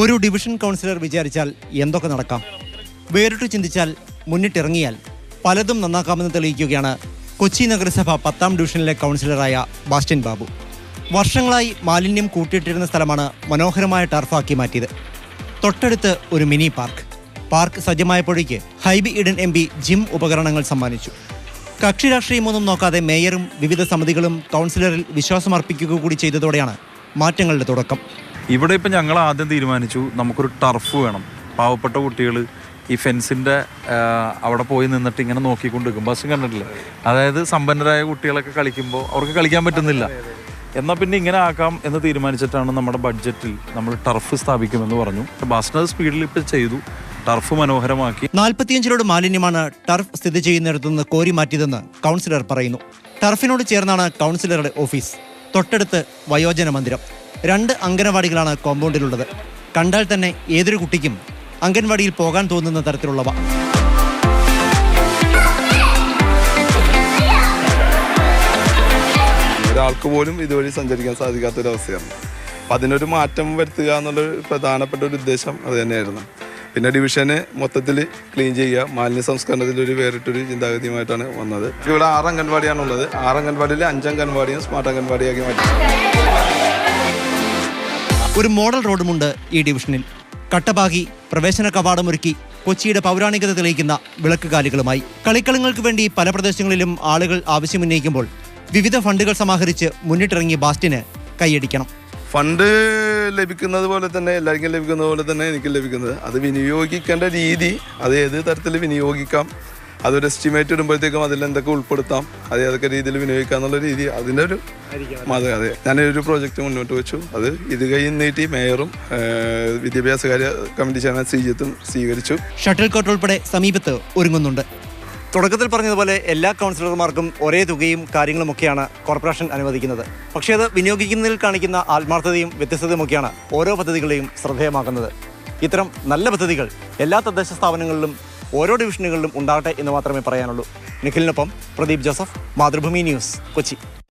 ഒരു division councillor വിചാരിച്ചാൽ എന്തൊക്കെ നടക്കാം? വേറിട്ട് ചിന്തിച്ചാൽ മുന്നിട്ടിറങ്ങിയാൽ പലതും നന്നാക്കാമെന്ന് തെളിയിക്കുകയാണ് കൊച്ചി നഗരസഭ പത്താം ഡിവിഷനിലെ കൗൺസിലറായ ബാസ്റ്റൻ ബാബു. വർഷങ്ങളായി മാലിന്യം കൂട്ടിയിട്ടിരുന്ന സ്ഥലമാണ് മനോഹരമായ ടർഫാക്കി മാറ്റിയത്. തൊട്ടടുത്ത് ഒരു mini park. Park സജ്ജമായപ്പോഴേക്ക് Hibi Eden M P gym ഉപകരണങ്ങൾ സമ്മാനിച്ചു. കക്ഷി രാഷ്ട്രീയമൊന്നും നോക്കാതെ മേയറും വിവിധ സമിതികളും കൗൺസിലറിൽ വിശ്വാസമർപ്പിക്കുക കൂടി ചെയ്തതോടെയാണ് മാറ്റങ്ങളുടെ തുടക്കം. ഇവിടെ ഇപ്പം ഞങ്ങൾ ആദ്യം തീരുമാനിച്ചു നമുക്കൊരു ടർഫ് വേണം. പാവപ്പെട്ട കുട്ടികൾ ഈ ഫെൻസിന്റെ അവിടെ പോയി നിന്നിട്ട് ഇങ്ങനെ നോക്കിക്കൊണ്ട് നിൽക്കും ബസ് കണ്ടിട്ടില്ല? അതായത് സമ്പന്നരായ കുട്ടികളൊക്കെ കളിക്കുമ്പോൾ അവർക്ക് കളിക്കാൻ പറ്റുന്നില്ല. എന്നാൽ പിന്നെ ഇങ്ങനെ ആക്കാം എന്ന് തീരുമാനിച്ചിട്ടാണ് നമ്മുടെ ബഡ്ജറ്റിൽ നമ്മൾ ടർഫ് സ്ഥാപിക്കുമെന്ന് പറഞ്ഞു. ബസ്സിനത് സ്പീഡിൽ ഇപ്പം ചെയ്തു. ടർഫ് മനോഹരമാക്കി. നാൽപ്പത്തിയഞ്ചിലോട് മാലിന്യമാണ് ടർഫ് സ്ഥിതി ചെയ്യുന്നിടത്തുനിന്ന് കോരി മാറ്റിയതെന്ന് കൗൺസിലർ പറയുന്നു. ടർഫിനോട് ചേർന്നാണ് കൗൺസിലറുടെ ഓഫീസ് തൊട്ടടുത്ത് വയോജന മന്ദിരം. രണ്ട് അംഗനവാടികളാണ് കോമ്പൗണ്ടിലുള്ളത്. കണ്ടാൽ തന്നെ ഏതൊരു കുട്ടിക്കും അംഗൻവാടിയിൽ പോകാൻ തോന്നുന്ന തരത്തിലുള്ളവ. ഒരാൾക്ക് പോലും ഇതുവഴി സഞ്ചരിക്കാൻ സാധിക്കാത്തൊരവസ്ഥയാണ്. അപ്പം അതിനൊരു മാറ്റം വരുത്തുക എന്നുള്ളൊരു പ്രധാനപ്പെട്ട ഒരു ഉദ്ദേശം അത് തന്നെയായിരുന്നു. പിന്നെ ഡിവിഷനെ മൊത്തത്തിൽ ക്ലീൻ ചെയ്യുക മാലിന്യ സംസ്കരണത്തിൽ ഒരു വേറിട്ടൊരു ചിന്താഗതിയുമായിട്ടാണ് വന്നത്. ഇവിടെ ആറ് അംഗൻവാടിയാണുള്ളത്. ആറ് അംഗൻവാടിയിൽ അഞ്ച് അംഗൻവാടിയും സ്മാർട്ട് അംഗൻവാടിയാക്കി മാറ്റി. ഒരു മോഡൽ റോഡുമുണ്ട് ഈ ഡിവിഷനിൽ. കട്ടപാകി പ്രവേശന കവാടമൊരുക്കി കൊച്ചിയുടെ പൗരാണികത തെളിയിക്കുന്ന വിളക്കുകാലികളുമായി. കളിക്കളങ്ങൾക്ക് വേണ്ടി പല പ്രദേശങ്ങളിലും ആളുകൾ ആവശ്യമുന്നയിക്കുമ്പോൾ വിവിധ ഫണ്ടുകൾ സമാഹരിച്ച് മുന്നിട്ടിറങ്ങിയ ബാസ്റ്റിന് കൈയടിക്കണം. ഫണ്ട് ലഭിക്കുന്നത് പോലെ തന്നെ എല്ലാവർക്കും ലഭിക്കുന്നത് പോലെ തന്നെ എനിക്ക് ലഭിക്കുന്നത്. അത് വിനിയോഗിക്കേണ്ട രീതി അത് ഏത് തരത്തിൽ വിനിയോഗിക്കാം അതൊരു എസ്റ്റിമേറ്റ് ഇടുമ്പോഴത്തേക്കും അതിൽ എന്തൊക്കെ ഉൾപ്പെടുത്താം അത് ഏതൊക്കെ രീതിയിൽ വിനിയോഗിക്കാം എന്നുള്ള രീതി അതിന്റെ ഒരു അതെ അതെ. ഞാനൊരു പ്രോജക്റ്റ് മുന്നോട്ട് വെച്ചു. അത് ഇത് കൈ നീട്ടി മേയറും വിദ്യാഭ്യാസ കാര്യ കമ്മിറ്റി ചെയർമാൻ ശ്രീജിത്തും സ്വീകരിച്ചു. ഷട്ടിൽ കോട്ട് ഉൾപ്പെടെ സമീപത്ത് ഒരുങ്ങുന്നുണ്ട്. തുടക്കത്തിൽ പറഞ്ഞതുപോലെ എല്ലാ കൗൺസിലർമാർക്കും ഒരേ തുകയും കാര്യങ്ങളുമൊക്കെയാണ് കോർപ്പറേഷൻ അനുവദിക്കുന്നത്. പക്ഷേ അത് വിനിയോഗിക്കുന്നതിൽ കാണിക്കുന്ന ആത്മാർത്ഥതയും വ്യത്യസ്തതയുമൊക്കെയാണ് ഓരോ പദ്ധതികളെയും ശ്രദ്ധേയമാക്കുന്നത്. ഇത്തരം നല്ല പദ്ധതികൾ എല്ലാ തദ്ദേശ സ്ഥാപനങ്ങളിലും ഓരോ ഡിവിഷനുകളിലും ഉണ്ടാകട്ടെ എന്ന് മാത്രമേ പറയാനുള്ളൂ. നിഖിലിനൊപ്പം പ്രദീപ് ജോസഫ് മാതൃഭൂമി ന്യൂസ് കൊച്ചി.